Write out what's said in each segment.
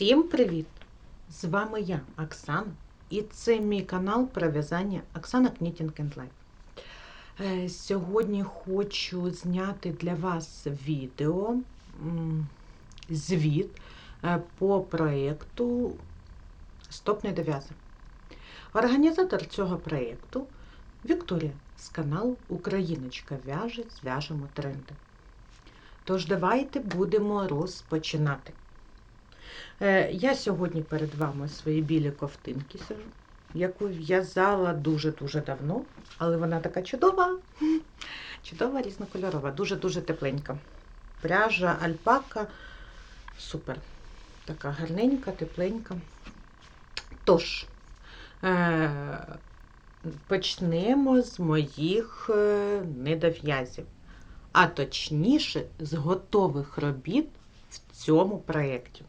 Всім привіт! З вами я, Оксана, і це мій канал про в'язання Оксана Knitting and Life. Сьогодні хочу зняти для вас відео, звіт е, по проєкту Стоп не дов'язи. Організатор цього проєкту Вікторія з каналу Україночка в'яже, зв'яжемо тренди. Тож давайте будемо розпочинати. Е, Я сьогодні перед вами свої білі ковтинки сижу, яку в'язала дуже-дуже давно, але вона така чудова, чудова, різнокольорова, дуже-дуже тепленька. Пряжа альпака супер. Така гарненька, тепленька. Тож, е, почнемо з моїх е, недов'язів, а точніше з готових робіт в цьому проєкті.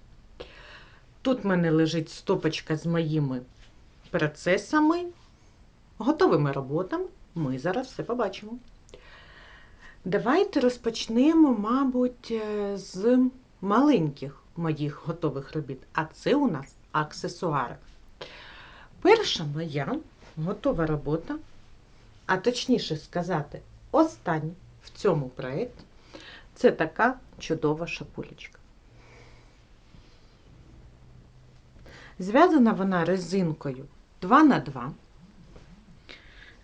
Тут в мене лежить стопочка з моїми процесами, готовими роботами. Ми зараз все побачимо. Давайте розпочнемо, мабуть, е, з маленьких моїх готових робіт, а це у нас аксесуари. Перша моя готова робота, а точніше сказати, остання в цьому проєкті, це така чудова шапулечка. Зв'язана вона резинкою 2 на 2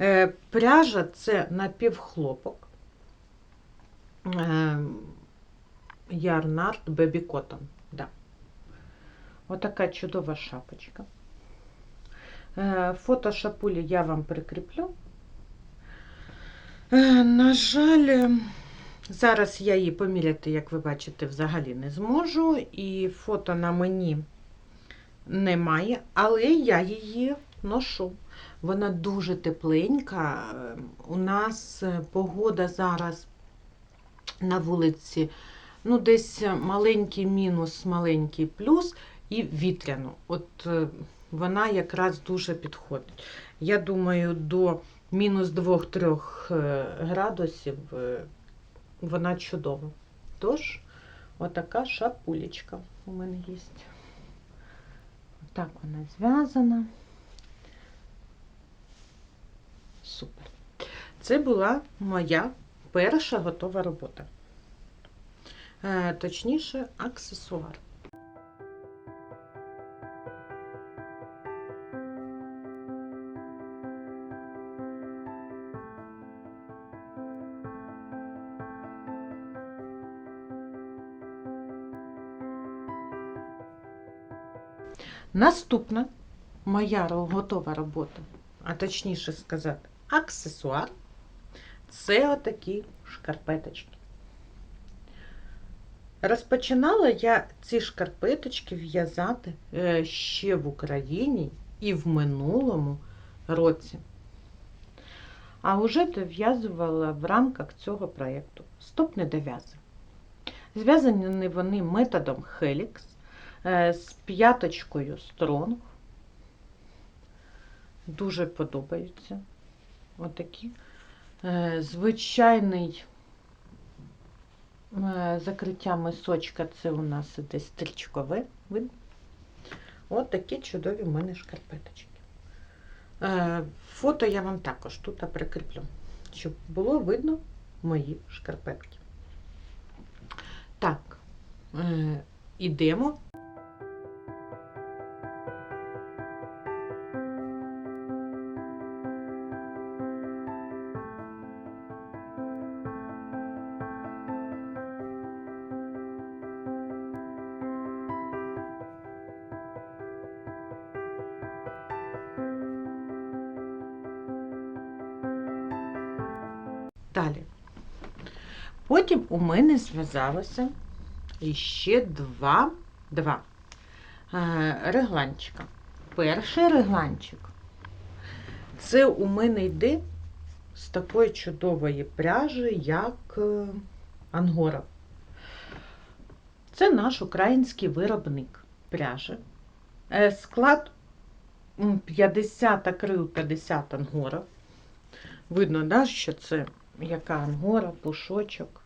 Е, Пряжа це напівхлопок. Е, Ярнард Бебі Коттон. Отака чудова шапочка. Е, Фото шапулі я вам прикріплю. На жаль, зараз я її поміряти, як ви бачите, взагалі не зможу. І фото на мені немає, але я її ношу. Вона дуже тепленька. У нас е, погода зараз на вулиці, ну, десь маленький мінус, маленький плюс і вітряно. От е, вона якраз дуже підходить. Я думаю, до мінус 2-3 градусів е, вона чудова. Тож, отака шапулечка у мене є. Так вона зв'язана. Супер. Це була моя перша готова робота. Е, точніше, аксесуар. Наступна моя готова робота, а точніше сказати, аксесуар це отакі шкарпеточки. Розпочинала я ці шкарпеточки в'язати е, ще в Україні і в минулому році. А вже дов'язувала в рамках цього проєкту Стоп не дов'язи. Зв'язані вони методом Helix з п'яточкою Strong. Дуже подобаються. Отакі. Е, Звичайний е, закриття мисочка це у нас іде стрічкове. От такі чудові в мене шкарпеточки. Е, Фото я вам також тут прикріплю, щоб було видно мої шкарпетки. Так, е, ідемо. Потім у мене зв'язалося ще два, два е, регланчика. Перший регланчик це у мене йде з такої чудової пряжі, як е, ангора. Це наш український виробник пряжі. Е, Склад 50 акрил, 50 ангора. Видно, да, що це яка ангора, пушочок. Е,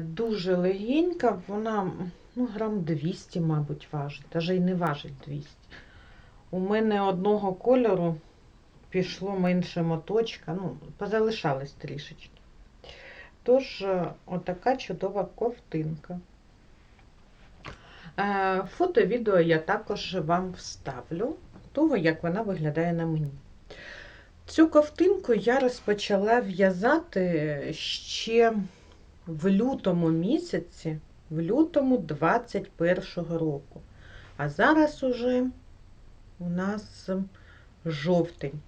Дуже легенька, вона ну, грам 200, мабуть, важить, навіть і не важить 200. У мене одного кольору пішло менше моточка, ну, позалишалось трішечки. Тож, е, отака чудова ковтинка. Е, Фото, відео я також вам вставлю того, як вона виглядає на мені. Цю ковтинку я розпочала в'язати ще в лютому місяці, в лютому 21-го року. А зараз уже у нас жовтень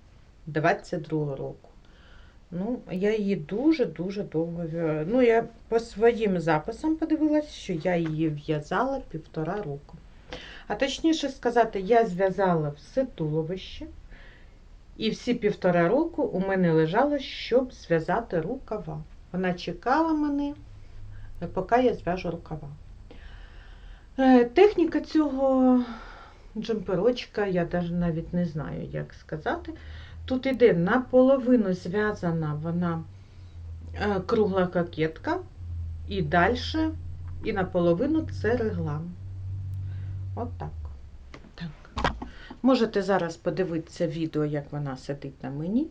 22-го року. Ну, я її дуже-дуже довго в'я- Ну, я по своїм записам подивилась, що я її в'язала півтора року. А точніше сказати, я зв'язала все туловище, і всі півтора року у мене лежало, щоб зв'язати рукава. Вона чекала мене, е, поки я зв'яжу рукава. Е, Техніка цього джемперочка, я навіть не знаю, як сказати. Тут іде наполовину зв'язана вона е, кругла кокетка, і далі, і наполовину це реглан. От так. так. Можете зараз подивитися відео, як вона сидить на мені.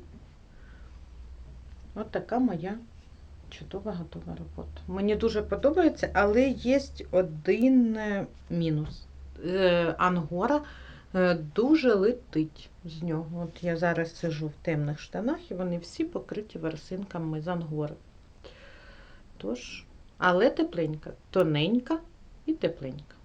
От така моя чудова готова робота. Мені дуже подобається, але є один е, мінус. Е, Ангора е, дуже летить з нього. От я зараз сижу в темних штанах, і вони всі покриті ворсинками з ангори. Тож, але тепленька, тоненька і тепленька.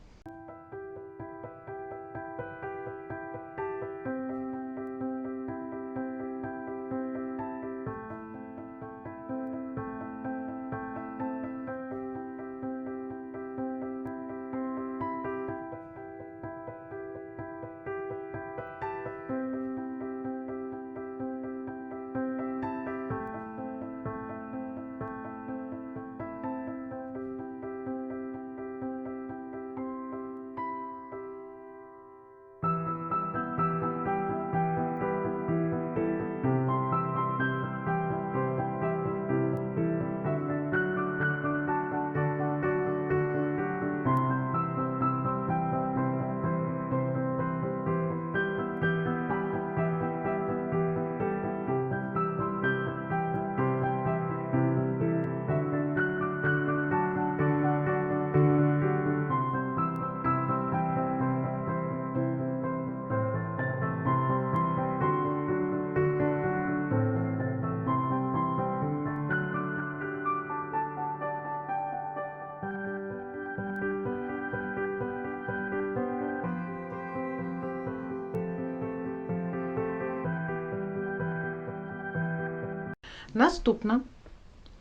Наступна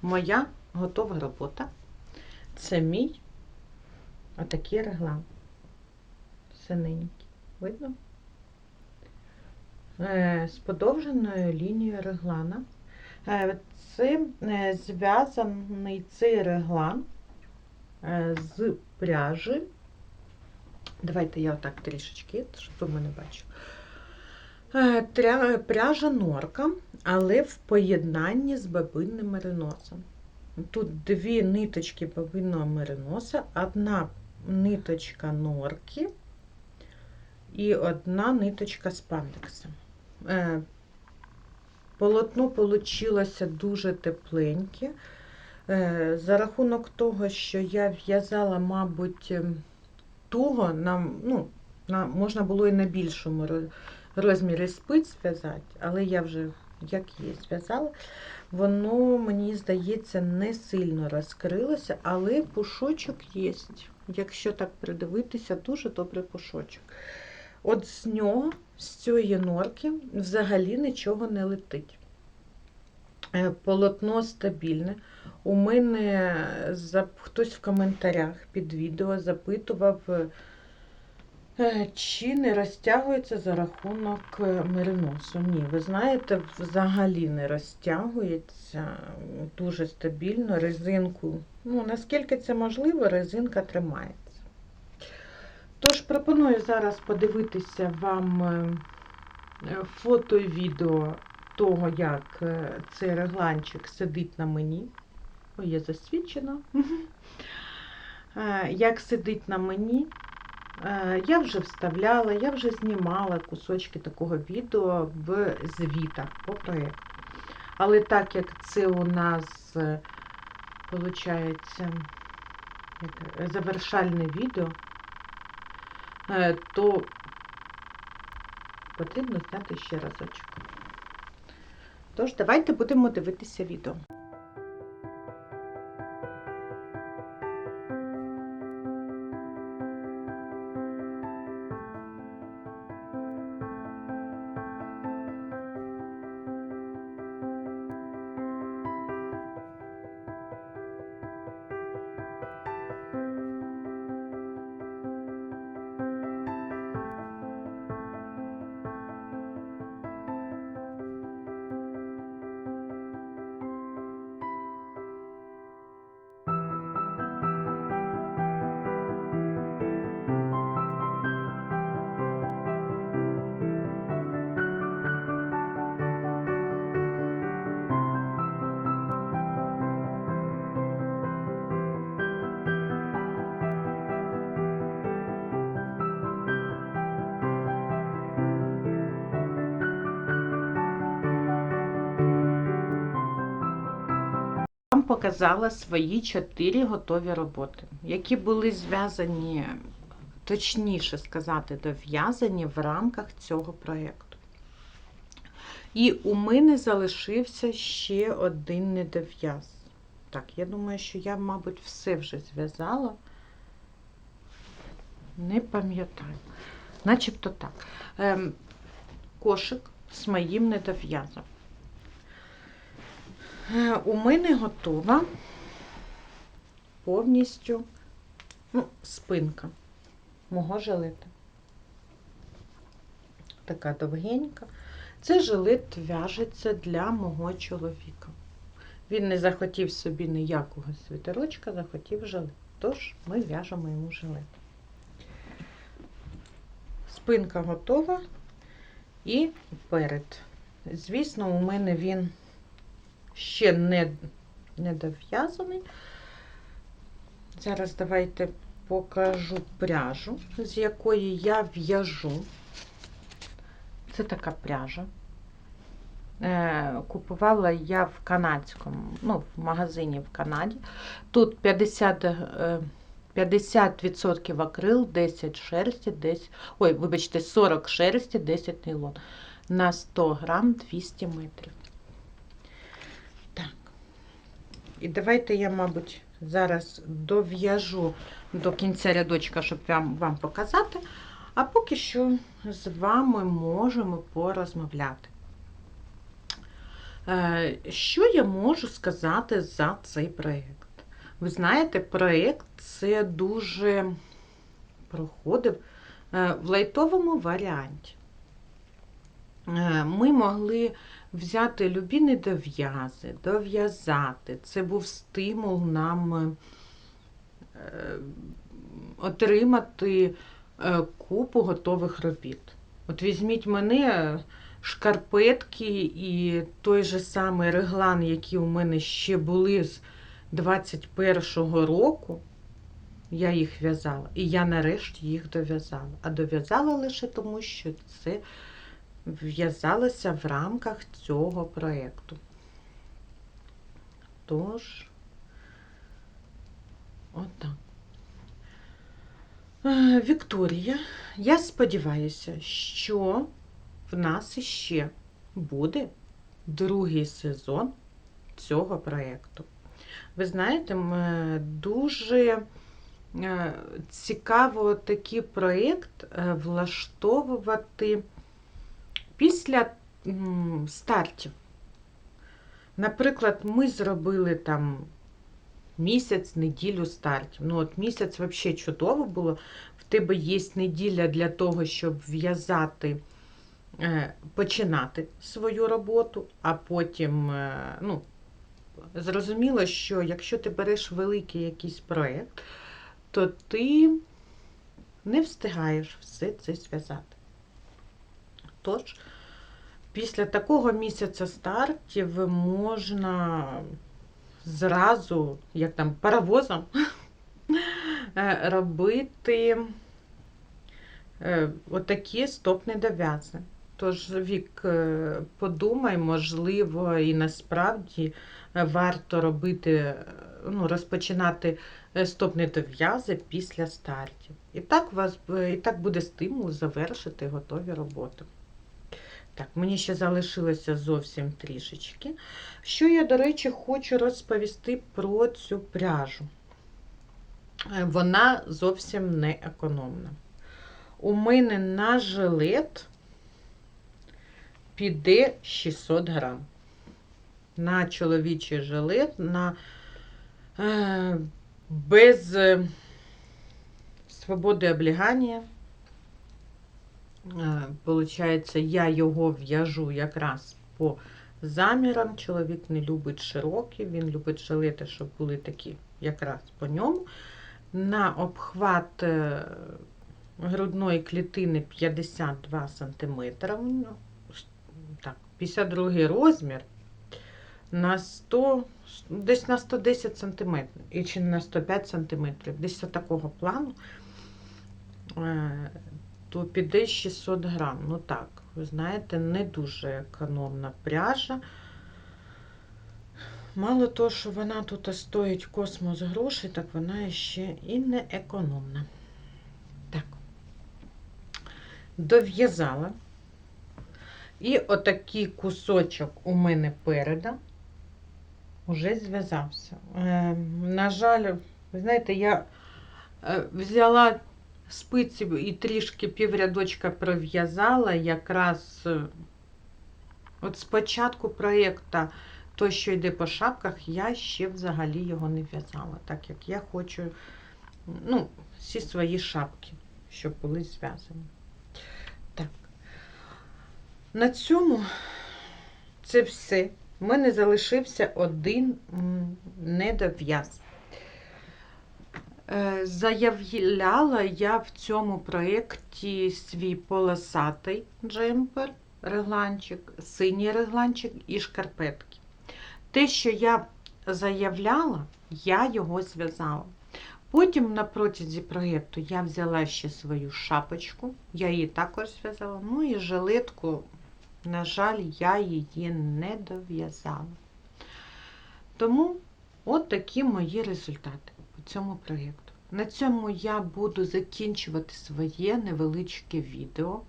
моя готова робота. Це мій отакий реглан. Синенький. Видно? Е, З подовженою лінією реглана. Е, Це е, зв'язаний цей реглан з пряжі. Давайте я отак трішечки, щоб ви мене бачили. Е, Пряжа норка, але в поєднанні з бабинним мериносом. Тут дві ниточки бабинного мериноса, одна ниточка норки і одна ниточка спандекса. Е, Полотно вийшло дуже тепленьке. Е, За рахунок того, що я в'язала, мабуть, ем, туго, нам, ну, на, можна було і на більшому розмірі спиць зв'язати, але я вже як є зв'язала. Воно, мені здається, не сильно розкрилося, але пушочок є. Якщо так придивитися, дуже добрий пушочок. От з нього, з цієї норки, взагалі нічого не летить. Е, Полотно стабільне. У мене хтось в коментарях під відео запитував, е, чи не розтягується за рахунок е, мериносу. Ні, ви знаєте, взагалі не розтягується дуже стабільно. Резинку, ну наскільки це можливо, резинка тримається. Тож пропоную зараз подивитися вам е, е, фото і відео того, як е, цей регланчик сидить на мені. Ой, я засвідчена. Е, Як сидить на мені. Е, Я вже вставляла, я вже знімала кусочки такого відео в звітах по проєкту. Але так як це у нас виходить завершальне відео, е, то потрібно зняти ще разочок. Тож, давайте будемо дивитися відео. Вам показала свої чотири готові роботи, які були зв'язані, точніше сказати, дов'язані в рамках цього проєкту. І у мене залишився ще один недов'яз. Так, я думаю, що я, мабуть, все вже зв'язала. Не пам'ятаю. Начебто так. Ем, кошик з моїм недов'язом. Е, У мене готова повністю ну, спинка мого жилета. Така довгенька. Це жилет в'яжеться для мого чоловіка. Він не захотів собі ніякого світерочка, захотів жилет. Тож ми в'яжемо йому жилет. Спинка готова і перед. Звісно, у мене він ще не, не дов'язаний. Зараз давайте покажу пряжу, з якої я в'яжу. Це така пряжа. Е, Купувала я в канадському, ну, в магазині в Канаді. Тут 50, е, 50% акрил, 10 шерсті, 10, ой, вибачте, 40 шерсті, 10 нейлон. На 100 грам 200 метрів. Так. І давайте я, мабуть, зараз дов'яжу до кінця рядочка, щоб вам, вам показати. А поки що з вами можемо порозмовляти. Е, Що я можу сказати за цей проєкт? Ви знаєте, проєкт це дуже проходив е, в лайтовому варіанті. Е, Ми могли взяти любі недов'язи, дов'язати. Це був стимул нам е, отримати е, купу готових робіт. От візьміть мене шкарпетки і той же самий реглан, які у мене ще були з 21-го року. Я їх в'язала, і я нарешті їх дов'язала. А дов'язала лише тому, що це в'язалося в рамках цього проєкту. Тож, отак. Е, Вікторія, я сподіваюся, що в нас іще буде другий сезон цього проєкту. Ви знаєте, дуже е, цікаво такий проєкт е, влаштовувати після стартів. Наприклад, ми зробили там місяць, неділю стартів. Ну, от місяць взагалі чудово було. В тебе є неділя для того, щоб в'язати, е, починати свою роботу, а потім, е, ну, зрозуміло, що якщо ти береш великий якийсь проєкт, то ти не встигаєш все це зв'язати. Тож, після такого місяця стартів можна зразу, як там, паровозом е, робити е, отакі стопні дов'язи. Тож, Вік, е, подумай, можливо, і насправді варто робити, ну, розпочинати стопні дов'язи після стартів. І так, вас, і так буде стимул завершити готові роботи. Так, мені ще залишилося зовсім трішечки. Що я, до речі, хочу розповісти про цю пряжу. Е, Вона зовсім не економна. У мене на жилет піде 600 грам. На чоловічий жилет, на е, без е, свободи облігання. Е, Получається, я його в'яжу якраз по замірам. Чоловік не любить широкі, він любить жилети, щоб були такі якраз по ньому. На обхват е, грудної клітини 52 см. Ну, так, 52 розмір на 100, десь на 110 см і чи на 105 см, десь такого плану, е, то піде 600 грам. Ну так, ви знаєте, не дуже економна пряжа. Мало того, що вона тут стоїть космос грошей, так вона ще і не економна. Так, дов'язала. І отакий кусочок у мене переда вже зв'язався. Е, на жаль, ви знаєте, я е, взяла спиці і трішки піврядочка пров'язала якраз е, от спочатку проєкту той, що йде по шапках, я ще взагалі його не в'язала, так як я хочу ну, всі свої шапки, щоб були зв'язані. Так. На цьому це все. У мене залишився один недов'яз. Е, Заявляла я в цьому проєкті свій полосатий джемпер, регланчик, синій регланчик і шкарпетки. Те, що я заявляла, я його зв'язала. Потім на протязі проєкту я взяла ще свою шапочку, я її також зв'язала. Ну і жилетку, на жаль, я її не дов'язала. Тому от такі мої результати цьому проєкту. На цьому я буду закінчувати своє невеличке відео.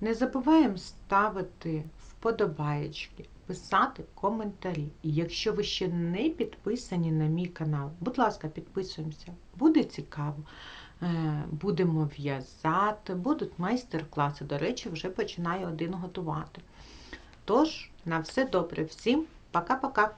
Не забуваємо ставити вподобаєчки, писати коментарі. І якщо ви ще не підписані на мій канал, будь ласка, підписуємося. Буде цікаво. Е, Будемо в'язати, будуть майстер-класи. До речі, вже починаю один готувати. Тож, на все добре. Всім пока-пока!